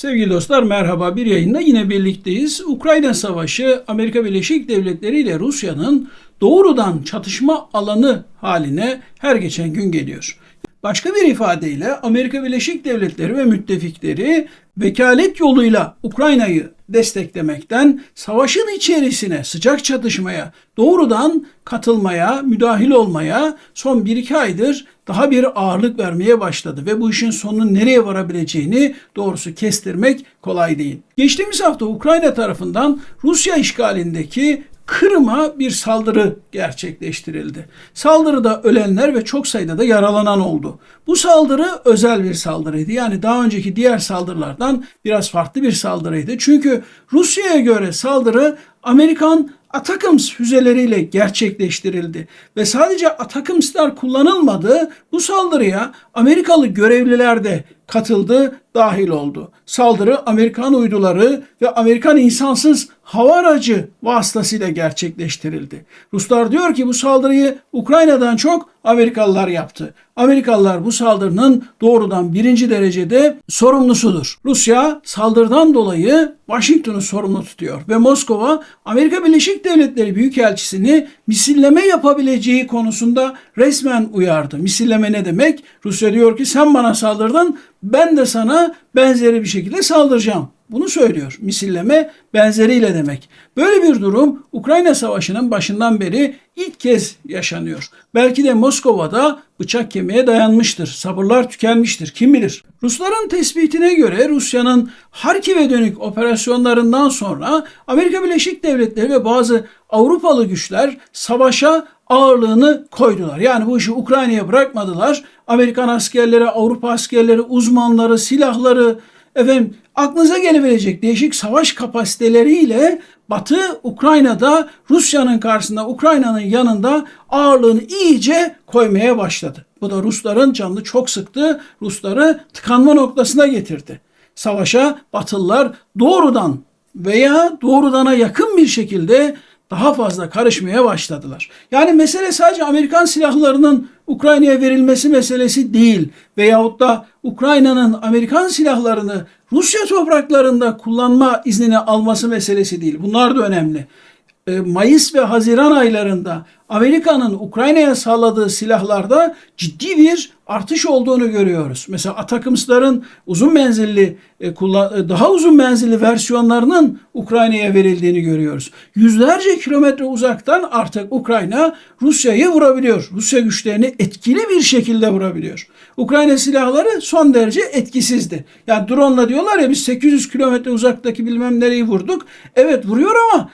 Sevgili dostlar merhaba bir yayında yine birlikteyiz. Ukrayna Savaşı Amerika Birleşik Devletleri ile Rusya'nın doğrudan çatışma alanı haline her geçen gün geliyor. Başka bir ifadeyle Amerika Birleşik Devletleri ve müttefikleri vekalet yoluyla Ukrayna'yı desteklemekten savaşın içerisine sıcak çatışmaya doğrudan katılmaya, müdahil olmaya son 1-2 aydır daha bir ağırlık vermeye başladı ve bu işin sonunun nereye varabileceğini doğrusu kestirmek kolay değil. Geçtiğimiz hafta Ukrayna tarafından Rusya işgalindeki Kırım'a bir saldırı gerçekleştirildi. Saldırıda ölenler ve çok sayıda da yaralanan oldu. Bu saldırı özel bir saldırıydı. Yani daha önceki diğer saldırılardan biraz farklı bir saldırıydı. Çünkü Rusya'ya göre saldırı Amerikan Atakams füzeleriyle gerçekleştirildi ve sadece Atakams'lar kullanılmadı. Bu saldırıya Amerikalı görevliler de katıldı, dahil oldu. Saldırı Amerikan uyduları ve Amerikan insansız hava aracı vasıtasıyla gerçekleştirildi. Ruslar diyor ki bu saldırıyı Ukrayna'dan çok Amerikalılar yaptı. Amerikalılar bu saldırının doğrudan birinci derecede sorumlusudur. Rusya saldırıdan dolayı Washington'u sorumlu tutuyor ve Moskova Amerika Birleşik Devletleri Büyükelçisini misilleme yapabileceği konusunda resmen uyardı. Misilleme ne demek? Rusya diyor ki sen bana saldırdın ben de sana benzeri bir şekilde saldıracağım. Bunu söylüyor. Misilleme benzeriyle demek. Böyle bir durum Ukrayna Savaşı'nın başından beri ilk kez yaşanıyor. Belki de Moskova'da bıçak kemiğe dayanmıştır. Sabırlar tükenmiştir. Kim bilir? Rusların tespitine göre Rusya'nın Harkiv'e dönük operasyonlarından sonra Amerika Birleşik Devletleri ve bazı Avrupalı güçler savaşa ağırlığını koydular. Yani bu işi Ukrayna'ya bırakmadılar. Amerikan askerleri, Avrupa askerleri, uzmanları, silahları, efendim aklınıza gelebilecek değişik savaş kapasiteleriyle Batı Ukrayna'da Rusya'nın karşısında Ukrayna'nın yanında ağırlığını iyice koymaya başladı. Bu da Rusların canını çok sıktı. Rusları tıkanma noktasına getirdi. Savaşa Batılılar doğrudan veya doğrudana yakın bir şekilde daha fazla karışmaya başladılar. Yani mesele sadece Amerikan silahlarının Ukrayna'ya verilmesi meselesi değil veyahut da Ukrayna'nın Amerikan silahlarını Rusya topraklarında kullanma iznini alması meselesi değil. Bunlar da önemli. E, Mayıs ve Haziran aylarında Amerika'nın Ukrayna'ya sağladığı silahlarda ciddi bir artış olduğunu görüyoruz. Mesela Atakımsların uzun menzilli e, e, daha uzun menzilli versiyonlarının Ukrayna'ya verildiğini görüyoruz. Yüzlerce kilometre uzaktan artık Ukrayna Rusya'yı vurabiliyor. Rusya güçlerini etkili bir şekilde vurabiliyor. Ukrayna silahları son derece etkisizdi. Yani drone'la diyorlar ya biz 800 kilometre uzaktaki bilmem nereyi vurduk. Evet vuruyor ama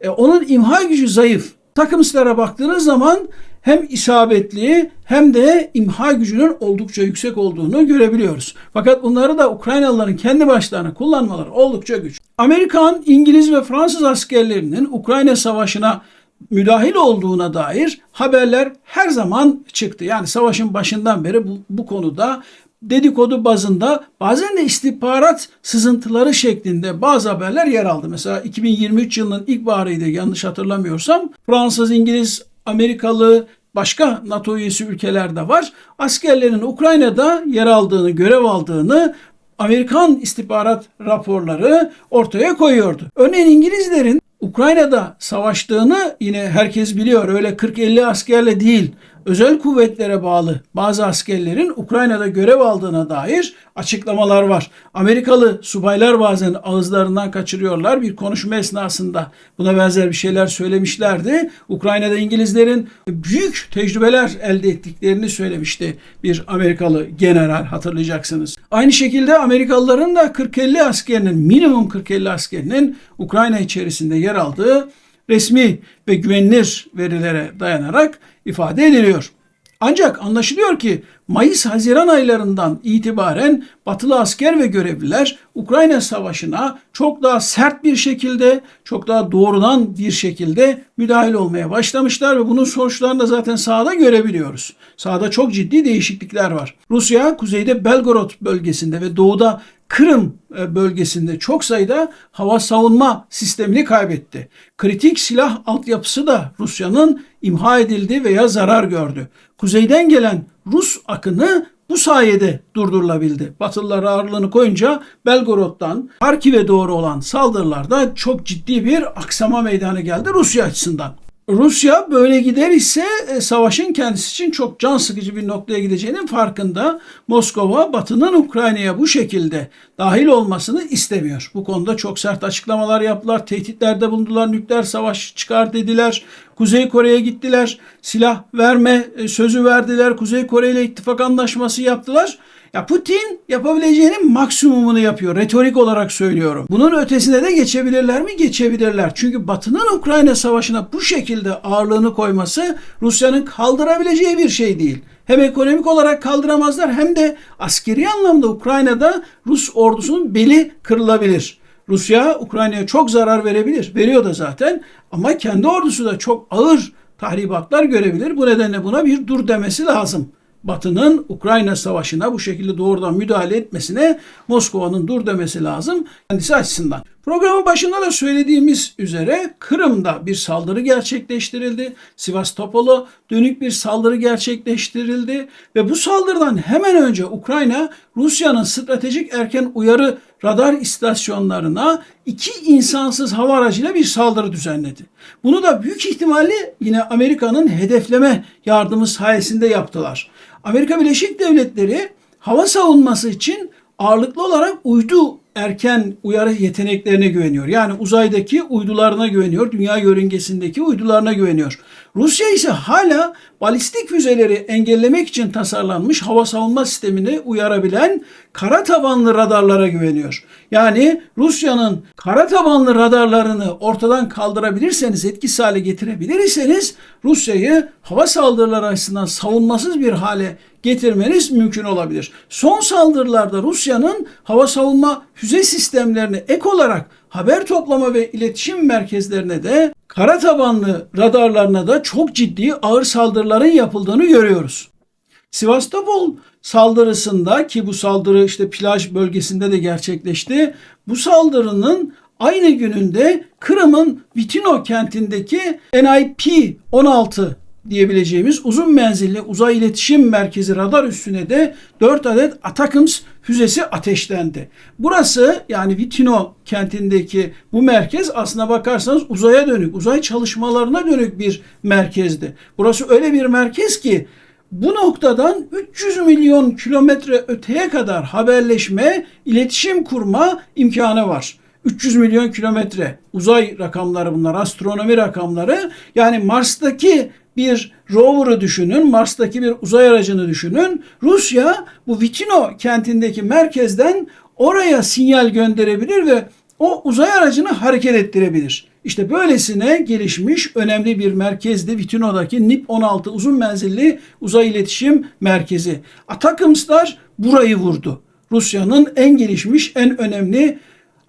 e, onun imha gücü zayıf. Takımslara baktığınız zaman hem isabetli hem de imha gücünün oldukça yüksek olduğunu görebiliyoruz. Fakat bunları da Ukraynalıların kendi başlarına kullanmaları oldukça güç. Amerikan, İngiliz ve Fransız askerlerinin Ukrayna Savaşı'na müdahil olduğuna dair haberler her zaman çıktı. Yani savaşın başından beri bu, bu konuda dedikodu bazında bazen de istihbarat sızıntıları şeklinde bazı haberler yer aldı. Mesela 2023 yılının ilk baharıydı yanlış hatırlamıyorsam. Fransız, İngiliz, Amerikalı, başka NATO üyesi ülkeler de var. Askerlerin Ukrayna'da yer aldığını, görev aldığını Amerikan istihbarat raporları ortaya koyuyordu. Örneğin İngilizlerin Ukrayna'da savaştığını yine herkes biliyor. Öyle 40-50 askerle değil özel kuvvetlere bağlı bazı askerlerin Ukrayna'da görev aldığına dair açıklamalar var. Amerikalı subaylar bazen ağızlarından kaçırıyorlar bir konuşma esnasında buna benzer bir şeyler söylemişlerdi. Ukrayna'da İngilizlerin büyük tecrübeler elde ettiklerini söylemişti bir Amerikalı general hatırlayacaksınız. Aynı şekilde Amerikalıların da 40-50 askerinin minimum 40-50 askerinin Ukrayna içerisinde yer aldığı resmi ve güvenilir verilere dayanarak ifade ediliyor. Ancak anlaşılıyor ki Mayıs-Haziran aylarından itibaren batılı asker ve görevliler Ukrayna Savaşı'na çok daha sert bir şekilde, çok daha doğrudan bir şekilde müdahil olmaya başlamışlar ve bunun sonuçlarını da zaten sahada görebiliyoruz. Sahada çok ciddi değişiklikler var. Rusya kuzeyde Belgorod bölgesinde ve doğuda Kırım e, bölgesinde çok sayıda hava savunma sistemini kaybetti. Kritik silah altyapısı da Rusya'nın imha edildi veya zarar gördü. Kuzeyden gelen Rus akını bu sayede durdurulabildi. Batılılar ağırlığını koyunca Belgorod'dan Harkiv'e doğru olan saldırılarda çok ciddi bir aksama meydana geldi Rusya açısından. Rusya böyle gider ise e, savaşın kendisi için çok can sıkıcı bir noktaya gideceğinin farkında. Moskova Batı'nın Ukrayna'ya bu şekilde dahil olmasını istemiyor. Bu konuda çok sert açıklamalar yaptılar, tehditlerde bulundular, nükleer savaş çıkar dediler. Kuzey Kore'ye gittiler, silah verme e, sözü verdiler, Kuzey Kore ile ittifak anlaşması yaptılar. Ya Putin yapabileceğinin maksimumunu yapıyor. Retorik olarak söylüyorum. Bunun ötesine de geçebilirler mi? Geçebilirler. Çünkü Batı'nın Ukrayna Savaşı'na bu şekilde ağırlığını koyması Rusya'nın kaldırabileceği bir şey değil. Hem ekonomik olarak kaldıramazlar hem de askeri anlamda Ukrayna'da Rus ordusunun beli kırılabilir. Rusya Ukrayna'ya çok zarar verebilir. Veriyor da zaten ama kendi ordusu da çok ağır tahribatlar görebilir. Bu nedenle buna bir dur demesi lazım. Batı'nın Ukrayna Savaşı'na bu şekilde doğrudan müdahale etmesine Moskova'nın dur demesi lazım kendisi açısından. Programın başında da söylediğimiz üzere Kırım'da bir saldırı gerçekleştirildi. Sivastopol'a dönük bir saldırı gerçekleştirildi ve bu saldırıdan hemen önce Ukrayna Rusya'nın stratejik erken uyarı radar istasyonlarına iki insansız hava aracıyla bir saldırı düzenledi. Bunu da büyük ihtimalle yine Amerika'nın hedefleme yardımı sayesinde yaptılar. Amerika Birleşik Devletleri hava savunması için ağırlıklı olarak uydu erken uyarı yeteneklerine güveniyor. Yani uzaydaki uydularına güveniyor, dünya yörüngesindeki uydularına güveniyor. Rusya ise hala balistik füzeleri engellemek için tasarlanmış hava savunma sistemini uyarabilen kara tabanlı radarlara güveniyor. Yani Rusya'nın kara tabanlı radarlarını ortadan kaldırabilirseniz, etkisiz hale getirebilirseniz Rusya'yı hava saldırıları açısından savunmasız bir hale getirmeniz mümkün olabilir. Son saldırılarda Rusya'nın hava savunma füze sistemlerine ek olarak haber toplama ve iletişim merkezlerine de kara tabanlı radarlarına da çok ciddi ağır saldırıların yapıldığını görüyoruz. Sivastopol saldırısında ki bu saldırı işte plaj bölgesinde de gerçekleşti. Bu saldırının aynı gününde Kırım'ın Vitino kentindeki NIP-16 diyebileceğimiz uzun menzilli uzay iletişim merkezi radar üstüne de 4 adet Atakams füzesi ateşlendi. Burası yani Vitino kentindeki bu merkez aslına bakarsanız uzaya dönük, uzay çalışmalarına dönük bir merkezdi. Burası öyle bir merkez ki bu noktadan 300 milyon kilometre öteye kadar haberleşme, iletişim kurma imkanı var. 300 milyon kilometre uzay rakamları bunlar, astronomi rakamları. Yani Mars'taki bir rover'ı düşünün, Mars'taki bir uzay aracını düşünün. Rusya bu Vitino kentindeki merkezden oraya sinyal gönderebilir ve o uzay aracını hareket ettirebilir. İşte böylesine gelişmiş önemli bir merkezdi Vitino'daki NIP-16 uzun menzilli uzay iletişim merkezi. Atakımslar burayı vurdu. Rusya'nın en gelişmiş, en önemli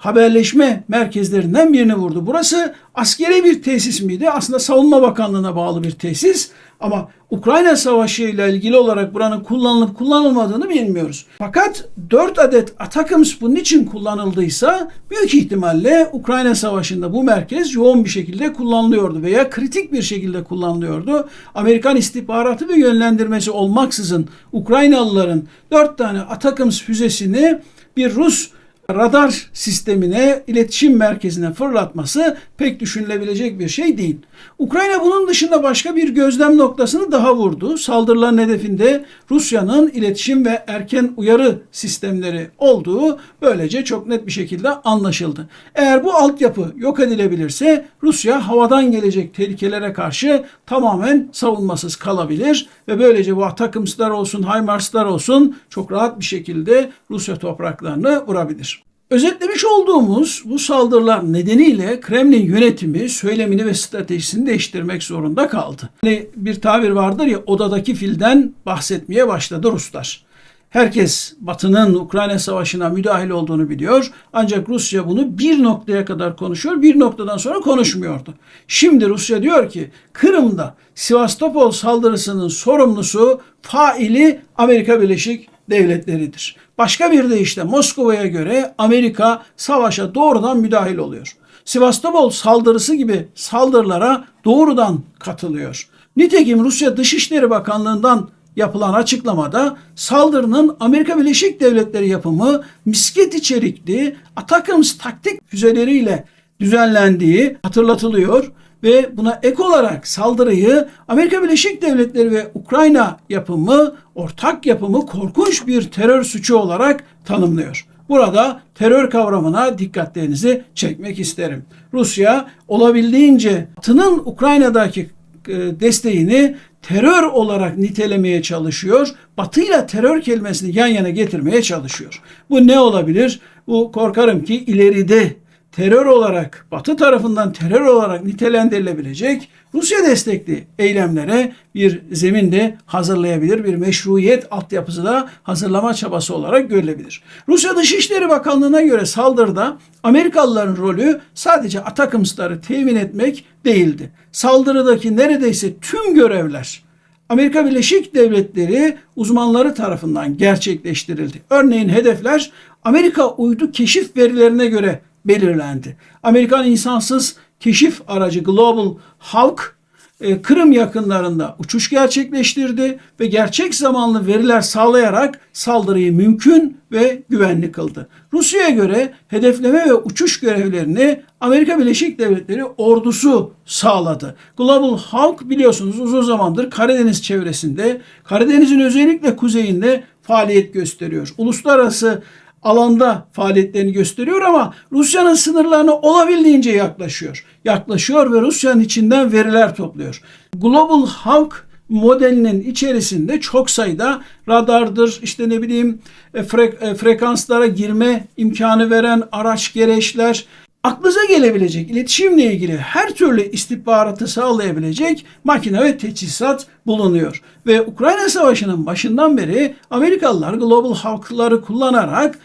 haberleşme merkezlerinden birini vurdu. Burası askeri bir tesis miydi? Aslında Savunma Bakanlığı'na bağlı bir tesis. Ama Ukrayna Savaşı ile ilgili olarak buranın kullanılıp kullanılmadığını bilmiyoruz. Fakat 4 adet Atakams bunun için kullanıldıysa büyük ihtimalle Ukrayna Savaşı'nda bu merkez yoğun bir şekilde kullanılıyordu veya kritik bir şekilde kullanılıyordu. Amerikan istihbaratı ve yönlendirmesi olmaksızın Ukraynalıların 4 tane Atakams füzesini bir Rus radar sistemine, iletişim merkezine fırlatması pek düşünülebilecek bir şey değil. Ukrayna bunun dışında başka bir gözlem noktasını daha vurdu. Saldırıların hedefinde Rusya'nın iletişim ve erken uyarı sistemleri olduğu böylece çok net bir şekilde anlaşıldı. Eğer bu altyapı yok edilebilirse Rusya havadan gelecek tehlikelere karşı tamamen savunmasız kalabilir ve böylece bu takımslar olsun, HIMARS'lar olsun çok rahat bir şekilde Rusya topraklarını vurabilir. Özetlemiş olduğumuz bu saldırılar nedeniyle Kremlin yönetimi söylemini ve stratejisini değiştirmek zorunda kaldı. Hani bir tabir vardır ya odadaki filden bahsetmeye başladı Ruslar. Herkes Batı'nın Ukrayna Savaşı'na müdahil olduğunu biliyor. Ancak Rusya bunu bir noktaya kadar konuşuyor. Bir noktadan sonra konuşmuyordu. Şimdi Rusya diyor ki Kırım'da Sivastopol saldırısının sorumlusu faili Amerika Birleşik devletleridir. Başka bir deyişle Moskova'ya göre Amerika savaşa doğrudan müdahil oluyor. Sivastopol saldırısı gibi saldırılara doğrudan katılıyor. Nitekim Rusya Dışişleri Bakanlığı'ndan yapılan açıklamada saldırının Amerika Birleşik Devletleri yapımı misket içerikli Atakams taktik füzeleriyle düzenlendiği hatırlatılıyor ve buna ek olarak saldırıyı Amerika Birleşik Devletleri ve Ukrayna yapımı, ortak yapımı korkunç bir terör suçu olarak tanımlıyor. Burada terör kavramına dikkatlerinizi çekmek isterim. Rusya olabildiğince Batı'nın Ukrayna'daki e, desteğini terör olarak nitelemeye çalışıyor. Batı ile terör kelimesini yan yana getirmeye çalışıyor. Bu ne olabilir? Bu korkarım ki ileride terör olarak Batı tarafından terör olarak nitelendirilebilecek Rusya destekli eylemlere bir zemin de hazırlayabilir. Bir meşruiyet altyapısı da hazırlama çabası olarak görülebilir. Rusya Dışişleri Bakanlığı'na göre saldırıda Amerikalıların rolü sadece Atakımsları temin etmek değildi. Saldırıdaki neredeyse tüm görevler Amerika Birleşik Devletleri uzmanları tarafından gerçekleştirildi. Örneğin hedefler Amerika uydu keşif verilerine göre belirlendi. Amerikan insansız keşif aracı Global Hawk e, Kırım yakınlarında uçuş gerçekleştirdi ve gerçek zamanlı veriler sağlayarak saldırıyı mümkün ve güvenli kıldı. Rusya'ya göre hedefleme ve uçuş görevlerini Amerika Birleşik Devletleri ordusu sağladı. Global Hawk biliyorsunuz uzun zamandır Karadeniz çevresinde, Karadeniz'in özellikle kuzeyinde faaliyet gösteriyor. Uluslararası alanda faaliyetlerini gösteriyor ama Rusya'nın sınırlarına olabildiğince yaklaşıyor. Yaklaşıyor ve Rusya'nın içinden veriler topluyor. Global Hawk modelinin içerisinde çok sayıda radardır, işte ne bileyim e, frek- e, frekanslara girme imkanı veren araç gereçler, aklınıza gelebilecek iletişimle ilgili her türlü istihbaratı sağlayabilecek makine ve teçhizat bulunuyor. Ve Ukrayna Savaşı'nın başından beri Amerikalılar Global Hawk'ları kullanarak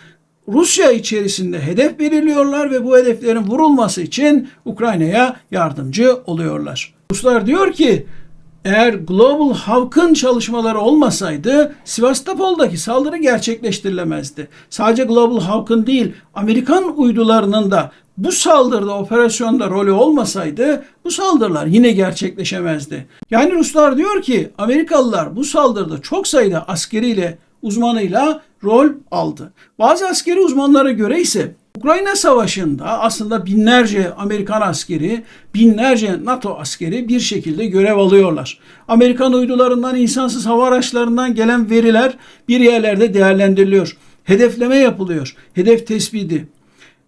Rusya içerisinde hedef belirliyorlar ve bu hedeflerin vurulması için Ukrayna'ya yardımcı oluyorlar. Ruslar diyor ki eğer Global Hawk'ın çalışmaları olmasaydı Sivastopol'daki saldırı gerçekleştirilemezdi. Sadece Global Hawk'ın değil Amerikan uydularının da bu saldırıda operasyonda rolü olmasaydı bu saldırılar yine gerçekleşemezdi. Yani Ruslar diyor ki Amerikalılar bu saldırıda çok sayıda askeriyle uzmanıyla rol aldı. Bazı askeri uzmanlara göre ise Ukrayna Savaşı'nda aslında binlerce Amerikan askeri, binlerce NATO askeri bir şekilde görev alıyorlar. Amerikan uydularından, insansız hava araçlarından gelen veriler bir yerlerde değerlendiriliyor. Hedefleme yapılıyor. Hedef tespiti.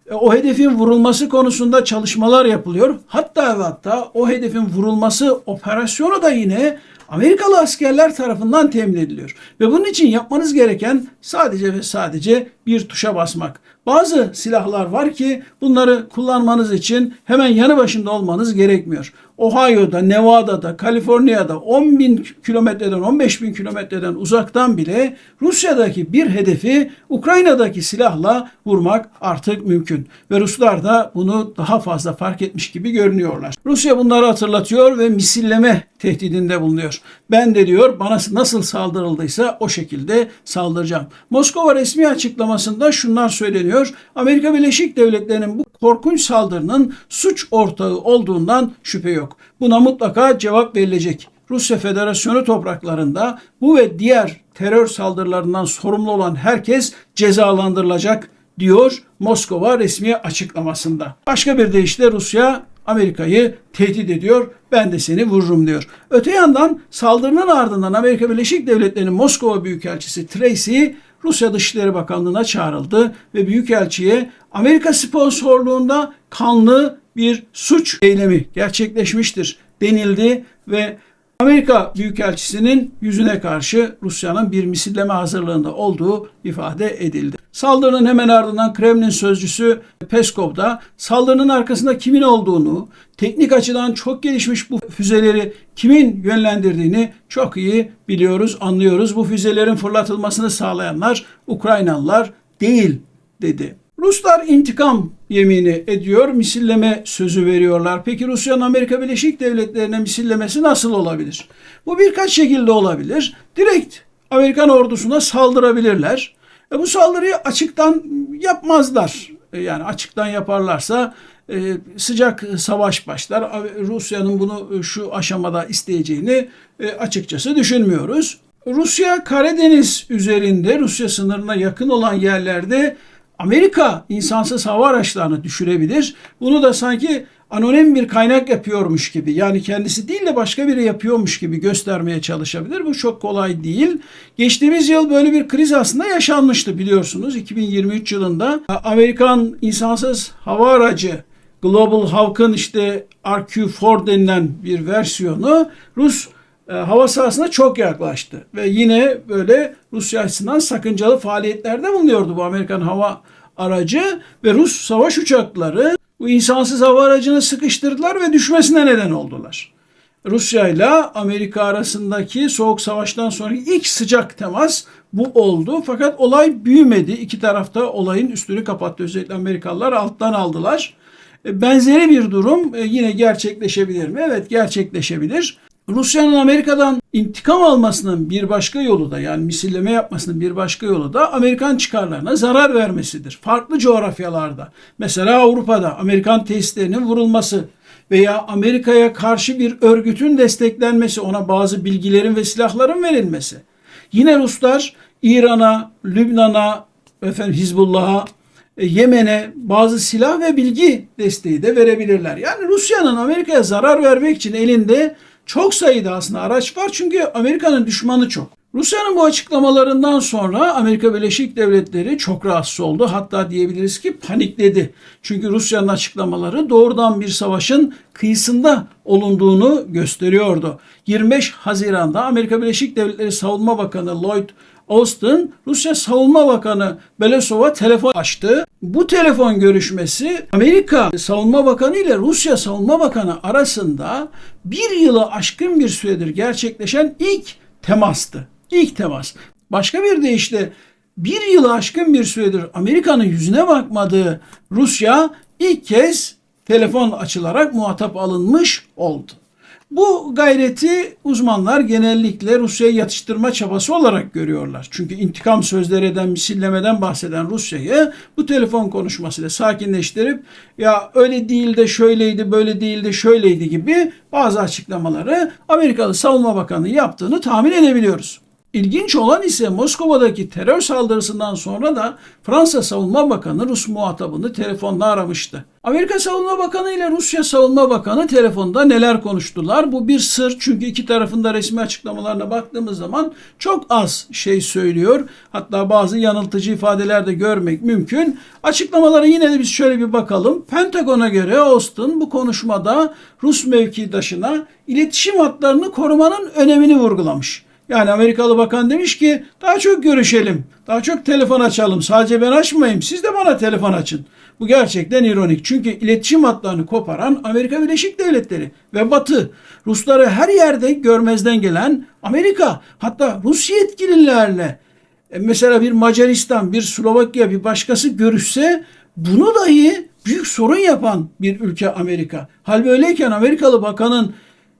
E, o hedefin vurulması konusunda çalışmalar yapılıyor. Hatta ve hatta o hedefin vurulması operasyonu da yine Amerikalı askerler tarafından temin ediliyor. Ve bunun için yapmanız gereken sadece ve sadece bir tuşa basmak. Bazı silahlar var ki bunları kullanmanız için hemen yanı başında olmanız gerekmiyor. Ohio'da, Nevada'da, Kaliforniya'da 10 bin kilometreden 15 bin kilometreden uzaktan bile Rusya'daki bir hedefi Ukrayna'daki silahla vurmak artık mümkün. Ve Ruslar da bunu daha fazla fark etmiş gibi görünüyorlar. Rusya bunları hatırlatıyor ve misilleme tehdidinde bulunuyor. Ben de diyor bana nasıl saldırıldıysa o şekilde saldıracağım. Moskova resmi açıklamasında şunlar söyleniyor. Amerika Birleşik Devletleri'nin bu korkunç saldırının suç ortağı olduğundan şüphe yok. Buna mutlaka cevap verilecek. Rusya Federasyonu topraklarında bu ve diğer terör saldırılarından sorumlu olan herkes cezalandırılacak diyor Moskova resmi açıklamasında. Başka bir deyişle Rusya Amerika'yı tehdit ediyor. Ben de seni vururum diyor. Öte yandan saldırının ardından Amerika Birleşik Devletleri'nin Moskova Büyükelçisi Tracy Rusya Dışişleri Bakanlığı'na çağrıldı ve Büyükelçi'ye Amerika sponsorluğunda kanlı bir suç eylemi gerçekleşmiştir denildi ve Amerika Büyükelçisi'nin yüzüne karşı Rusya'nın bir misilleme hazırlığında olduğu ifade edildi. Saldırının hemen ardından Kremlin sözcüsü Peskov da saldırının arkasında kimin olduğunu, teknik açıdan çok gelişmiş bu füzeleri kimin yönlendirdiğini çok iyi biliyoruz, anlıyoruz. Bu füzelerin fırlatılmasını sağlayanlar Ukraynalılar değil dedi. Ruslar intikam yemini ediyor, misilleme sözü veriyorlar. Peki Rusya'nın Amerika Birleşik Devletleri'ne misillemesi nasıl olabilir? Bu birkaç şekilde olabilir. Direkt Amerikan ordusuna saldırabilirler. E bu saldırıyı açıktan yapmazlar. E yani açıktan yaparlarsa e, sıcak savaş başlar. Rusya'nın bunu şu aşamada isteyeceğini e, açıkçası düşünmüyoruz. Rusya Karadeniz üzerinde Rusya sınırına yakın olan yerlerde Amerika insansız hava araçlarını düşürebilir. Bunu da sanki anonim bir kaynak yapıyormuş gibi yani kendisi değil de başka biri yapıyormuş gibi göstermeye çalışabilir. Bu çok kolay değil. Geçtiğimiz yıl böyle bir kriz aslında yaşanmıştı biliyorsunuz. 2023 yılında Amerikan insansız hava aracı Global Hawk'ın işte RQ-4 denilen bir versiyonu Rus hava sahasına çok yaklaştı. Ve yine böyle Rusya açısından sakıncalı faaliyetlerde bulunuyordu bu Amerikan hava aracı ve Rus savaş uçakları bu insansız hava aracını sıkıştırdılar ve düşmesine neden oldular. Rusya ile Amerika arasındaki soğuk savaştan sonraki ilk sıcak temas bu oldu. Fakat olay büyümedi. İki tarafta olayın üstünü kapattı. Özellikle Amerikalılar alttan aldılar. E, Benzeri bir durum e, yine gerçekleşebilir mi? Evet gerçekleşebilir. Rusya'nın Amerika'dan intikam almasının bir başka yolu da yani misilleme yapmasının bir başka yolu da Amerikan çıkarlarına zarar vermesidir. Farklı coğrafyalarda mesela Avrupa'da Amerikan tesislerinin vurulması veya Amerika'ya karşı bir örgütün desteklenmesi, ona bazı bilgilerin ve silahların verilmesi. Yine Ruslar İran'a, Lübnan'a, efendim Hizbullah'a, e, Yemen'e bazı silah ve bilgi desteği de verebilirler. Yani Rusya'nın Amerika'ya zarar vermek için elinde çok sayıda aslında araç var çünkü Amerika'nın düşmanı çok. Rusya'nın bu açıklamalarından sonra Amerika Birleşik Devletleri çok rahatsız oldu. Hatta diyebiliriz ki panikledi. Çünkü Rusya'nın açıklamaları doğrudan bir savaşın kıyısında olunduğunu gösteriyordu. 25 Haziran'da Amerika Birleşik Devletleri Savunma Bakanı Lloyd Austin Rusya Savunma Bakanı Belosov'a telefon açtı. Bu telefon görüşmesi Amerika Savunma Bakanı ile Rusya Savunma Bakanı arasında bir yılı aşkın bir süredir gerçekleşen ilk temastı. İlk temas. Başka bir deyişle bir yılı aşkın bir süredir Amerika'nın yüzüne bakmadığı Rusya ilk kez telefon açılarak muhatap alınmış oldu. Bu gayreti uzmanlar genellikle Rusya'yı yatıştırma çabası olarak görüyorlar. Çünkü intikam sözleri eden, misillemeden bahseden Rusya'yı bu telefon konuşmasıyla sakinleştirip ya öyle değil de şöyleydi, böyle değil de şöyleydi gibi bazı açıklamaları Amerikalı Savunma Bakanı yaptığını tahmin edebiliyoruz. İlginç olan ise Moskova'daki terör saldırısından sonra da Fransa Savunma Bakanı Rus muhatabını telefonla aramıştı. Amerika Savunma Bakanı ile Rusya Savunma Bakanı telefonda neler konuştular? Bu bir sır çünkü iki tarafında resmi açıklamalarına baktığımız zaman çok az şey söylüyor. Hatta bazı yanıltıcı ifadeler de görmek mümkün. Açıklamalara yine de biz şöyle bir bakalım. Pentagon'a göre Austin bu konuşmada Rus mevkidaşına iletişim hatlarını korumanın önemini vurgulamış. Yani Amerikalı bakan demiş ki daha çok görüşelim, daha çok telefon açalım. Sadece ben açmayayım, siz de bana telefon açın. Bu gerçekten ironik. Çünkü iletişim hatlarını koparan Amerika Birleşik Devletleri ve Batı. Rusları her yerde görmezden gelen Amerika. Hatta Rus yetkililerle e, mesela bir Macaristan, bir Slovakya, bir başkası görüşse bunu dahi büyük sorun yapan bir ülke Amerika. Hal böyleyken Amerikalı bakanın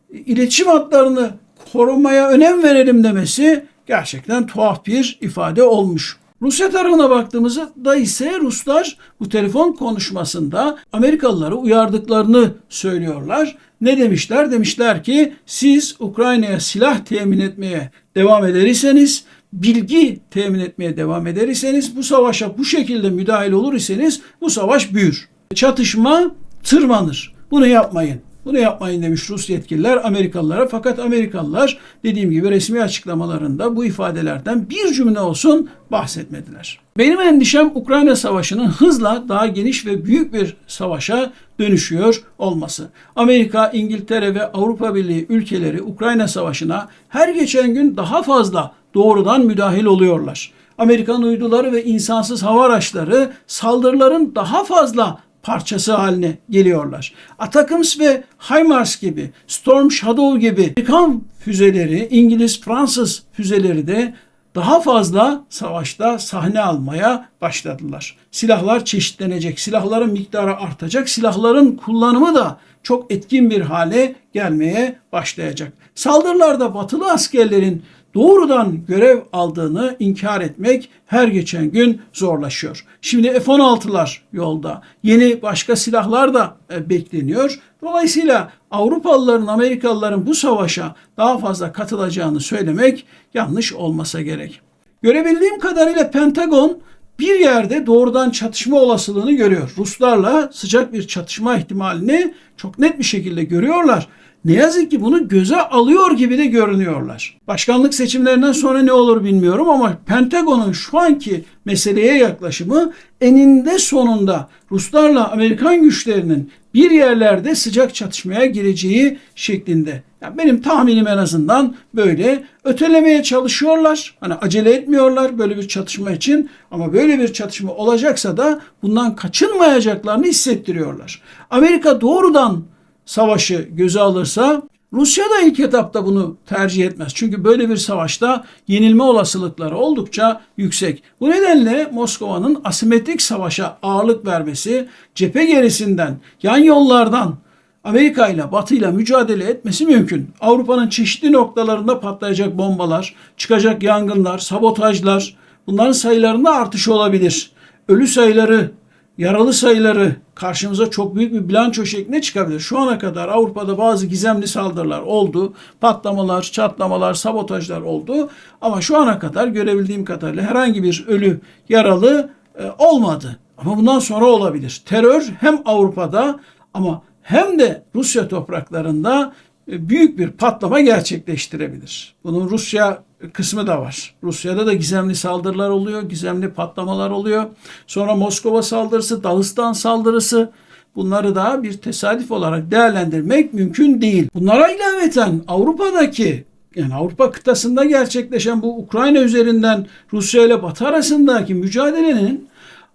iletişim hatlarını korumaya önem verelim demesi gerçekten tuhaf bir ifade olmuş. Rusya tarafına baktığımızda ise Ruslar bu telefon konuşmasında Amerikalıları uyardıklarını söylüyorlar. Ne demişler? Demişler ki siz Ukrayna'ya silah temin etmeye devam ederseniz, bilgi temin etmeye devam ederseniz, bu savaşa bu şekilde müdahil olur iseniz bu savaş büyür. Çatışma tırmanır. Bunu yapmayın. Bunu yapmayın demiş Rus yetkililer Amerikalılara. Fakat Amerikalılar dediğim gibi resmi açıklamalarında bu ifadelerden bir cümle olsun bahsetmediler. Benim endişem Ukrayna Savaşı'nın hızla daha geniş ve büyük bir savaşa dönüşüyor olması. Amerika, İngiltere ve Avrupa Birliği ülkeleri Ukrayna Savaşı'na her geçen gün daha fazla doğrudan müdahil oluyorlar. Amerikan uyduları ve insansız hava araçları saldırıların daha fazla parçası haline geliyorlar. Atakams ve HIMARS gibi, Storm Shadow gibi Amerikan füzeleri, İngiliz, Fransız füzeleri de daha fazla savaşta sahne almaya başladılar. Silahlar çeşitlenecek, silahların miktarı artacak, silahların kullanımı da çok etkin bir hale gelmeye başlayacak. Saldırılarda batılı askerlerin doğrudan görev aldığını inkar etmek her geçen gün zorlaşıyor. Şimdi F-16'lar yolda. Yeni başka silahlar da e, bekleniyor. Dolayısıyla Avrupalıların, Amerikalıların bu savaşa daha fazla katılacağını söylemek yanlış olmasa gerek. Görebildiğim kadarıyla Pentagon bir yerde doğrudan çatışma olasılığını görüyor. Ruslarla sıcak bir çatışma ihtimalini çok net bir şekilde görüyorlar. Ne yazık ki bunu göze alıyor gibi de görünüyorlar. Başkanlık seçimlerinden sonra ne olur bilmiyorum ama Pentagon'un şu anki meseleye yaklaşımı eninde sonunda Ruslarla Amerikan güçlerinin bir yerlerde sıcak çatışmaya gireceği şeklinde. Yani benim tahminim en azından böyle ötelemeye çalışıyorlar. Hani acele etmiyorlar böyle bir çatışma için ama böyle bir çatışma olacaksa da bundan kaçınmayacaklarını hissettiriyorlar. Amerika doğrudan savaşı göze alırsa Rusya da ilk etapta bunu tercih etmez. Çünkü böyle bir savaşta yenilme olasılıkları oldukça yüksek. Bu nedenle Moskova'nın asimetrik savaşa ağırlık vermesi, cephe gerisinden, yan yollardan Amerika ile Batı ile mücadele etmesi mümkün. Avrupa'nın çeşitli noktalarında patlayacak bombalar, çıkacak yangınlar, sabotajlar bunların sayılarında artış olabilir. Ölü sayıları yaralı sayıları karşımıza çok büyük bir bilanço şeklinde çıkabilir. Şu ana kadar Avrupa'da bazı gizemli saldırılar oldu. Patlamalar, çatlamalar, sabotajlar oldu. Ama şu ana kadar görebildiğim kadarıyla herhangi bir ölü, yaralı e, olmadı. Ama bundan sonra olabilir. Terör hem Avrupa'da ama hem de Rusya topraklarında e, büyük bir patlama gerçekleştirebilir. Bunun Rusya kısmı da var. Rusya'da da gizemli saldırılar oluyor, gizemli patlamalar oluyor. Sonra Moskova saldırısı, Dağıstan saldırısı bunları da bir tesadüf olarak değerlendirmek mümkün değil. Bunlara ilaveten Avrupa'daki yani Avrupa kıtasında gerçekleşen bu Ukrayna üzerinden Rusya ile Batı arasındaki mücadelenin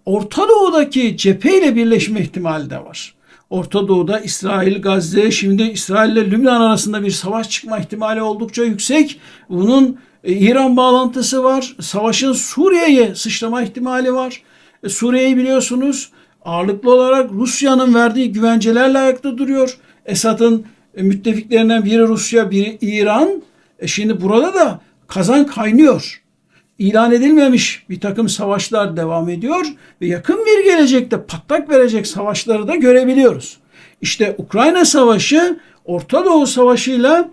Orta Doğu'daki cepheyle birleşme ihtimali de var. Orta Doğu'da İsrail, Gazze, şimdi İsrail ile Lübnan arasında bir savaş çıkma ihtimali oldukça yüksek. Bunun e, İran bağlantısı var. Savaşın Suriye'ye sıçrama ihtimali var. E, Suriye'yi biliyorsunuz ağırlıklı olarak Rusya'nın verdiği güvencelerle ayakta duruyor. Esad'ın e, müttefiklerinden biri Rusya, biri İran. E şimdi burada da kazan kaynıyor. İlan edilmemiş bir takım savaşlar devam ediyor ve yakın bir gelecekte patlak verecek savaşları da görebiliyoruz. İşte Ukrayna Savaşı Orta Doğu Savaşı'yla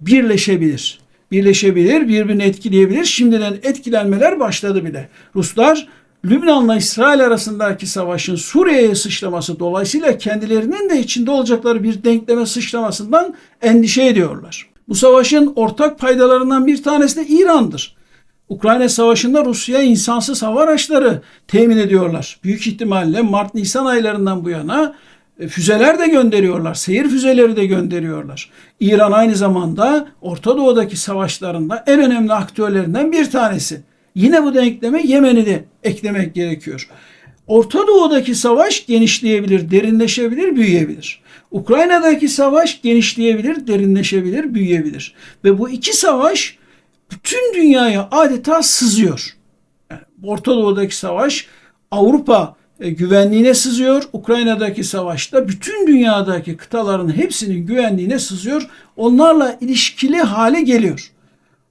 birleşebilir birleşebilir, birbirini etkileyebilir. Şimdiden etkilenmeler başladı bile. Ruslar Lübnan'la İsrail arasındaki savaşın Suriye'ye sıçraması dolayısıyla kendilerinin de içinde olacakları bir denkleme sıçramasından endişe ediyorlar. Bu savaşın ortak paydalarından bir tanesi de İran'dır. Ukrayna Savaşı'nda Rusya'ya insansız hava araçları temin ediyorlar. Büyük ihtimalle Mart-Nisan aylarından bu yana füzeler de gönderiyorlar. Seyir füzeleri de gönderiyorlar. İran aynı zamanda Orta Doğu'daki savaşlarında en önemli aktörlerinden bir tanesi. Yine bu denkleme Yemen'i de eklemek gerekiyor. Orta Doğu'daki savaş genişleyebilir, derinleşebilir, büyüyebilir. Ukrayna'daki savaş genişleyebilir, derinleşebilir, büyüyebilir. Ve bu iki savaş bütün dünyaya adeta sızıyor. Yani Orta Doğu'daki savaş Avrupa e, güvenliğine sızıyor. Ukrayna'daki savaşta bütün dünyadaki kıtaların hepsinin güvenliğine sızıyor. Onlarla ilişkili hale geliyor.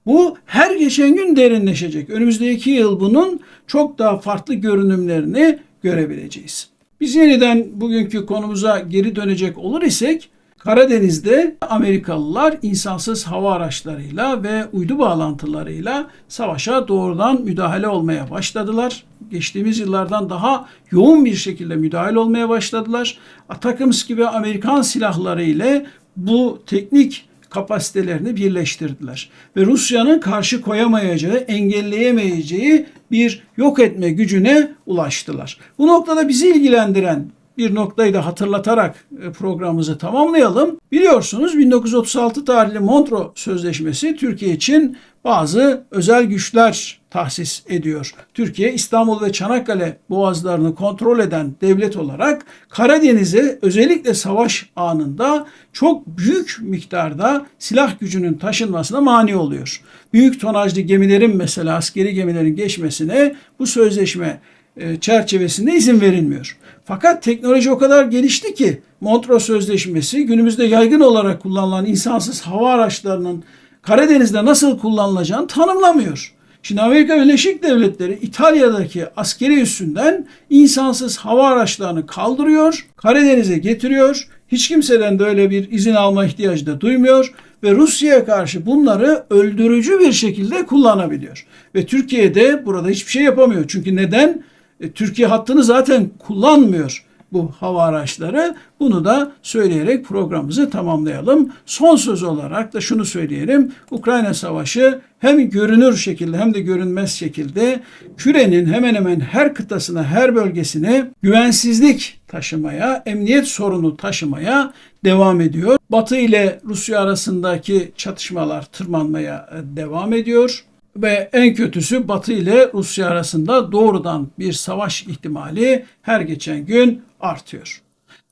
Bu her geçen gün derinleşecek. Önümüzdeki yıl bunun çok daha farklı görünümlerini görebileceğiz. Biz yeniden bugünkü konumuza geri dönecek olur isek Karadeniz'de Amerikalılar insansız hava araçlarıyla ve uydu bağlantılarıyla savaşa doğrudan müdahale olmaya başladılar. Geçtiğimiz yıllardan daha yoğun bir şekilde müdahale olmaya başladılar. Atakams gibi Amerikan silahları ile bu teknik kapasitelerini birleştirdiler. Ve Rusya'nın karşı koyamayacağı, engelleyemeyeceği bir yok etme gücüne ulaştılar. Bu noktada bizi ilgilendiren bir noktayı da hatırlatarak e, programımızı tamamlayalım. Biliyorsunuz 1936 tarihli Montreux Sözleşmesi Türkiye için bazı özel güçler tahsis ediyor. Türkiye İstanbul ve Çanakkale boğazlarını kontrol eden devlet olarak Karadeniz'e özellikle savaş anında çok büyük miktarda silah gücünün taşınmasına mani oluyor. Büyük tonajlı gemilerin mesela askeri gemilerin geçmesine bu sözleşme e, çerçevesinde izin verilmiyor. Fakat teknoloji o kadar gelişti ki Montreux Sözleşmesi günümüzde yaygın olarak kullanılan insansız hava araçlarının Karadeniz'de nasıl kullanılacağını tanımlamıyor. Şimdi Amerika Birleşik Devletleri İtalya'daki askeri üssünden insansız hava araçlarını kaldırıyor, Karadeniz'e getiriyor. Hiç kimseden de öyle bir izin alma ihtiyacı da duymuyor ve Rusya'ya karşı bunları öldürücü bir şekilde kullanabiliyor. Ve Türkiye'de burada hiçbir şey yapamıyor. Çünkü neden? E, Türkiye hattını zaten kullanmıyor bu hava araçları. Bunu da söyleyerek programımızı tamamlayalım. Son söz olarak da şunu söyleyelim. Ukrayna Savaşı hem görünür şekilde hem de görünmez şekilde kürenin hemen hemen her kıtasına, her bölgesine güvensizlik taşımaya, emniyet sorunu taşımaya devam ediyor. Batı ile Rusya arasındaki çatışmalar tırmanmaya e, devam ediyor ve en kötüsü Batı ile Rusya arasında doğrudan bir savaş ihtimali her geçen gün artıyor.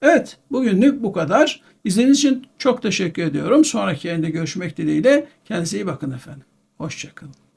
Evet, bugünlük bu kadar. İzlediğiniz için çok teşekkür ediyorum. Sonraki yayında görüşmek dileğiyle. Kendinize iyi bakın efendim. Hoşçakalın.